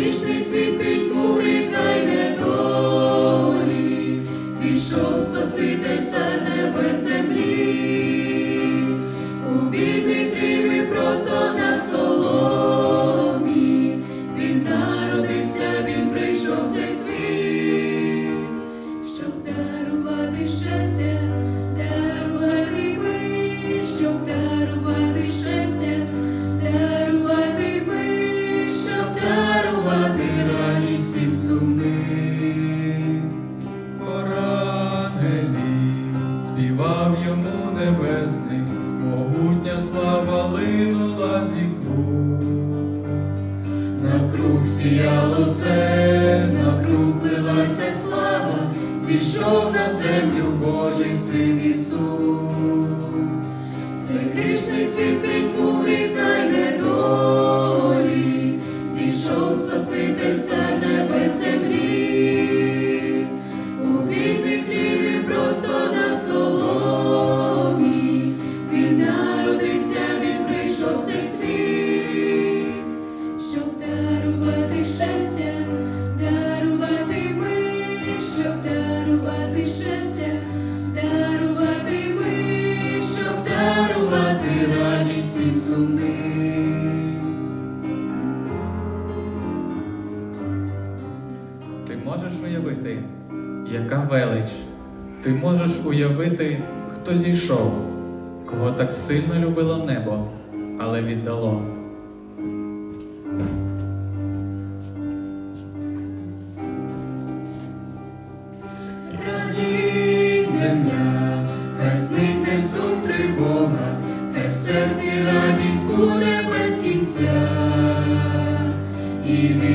Krishna is with me. Сіяло все, накруглилася слава, зійшов на землю Божий син Ісус. Ти можеш уявити, яка велич, ти можеш уявити, хто зійшов, кого так сильно любило небо, але віддало.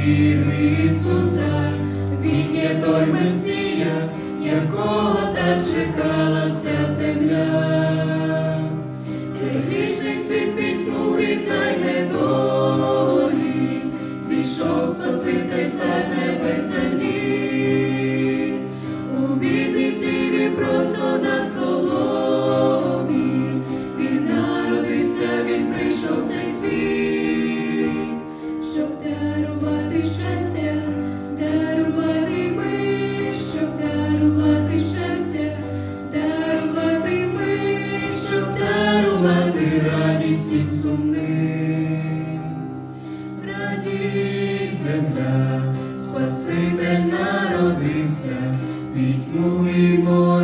вір в Ісуса, Він є той Месія, якого так чекала вся земля. It's moving on.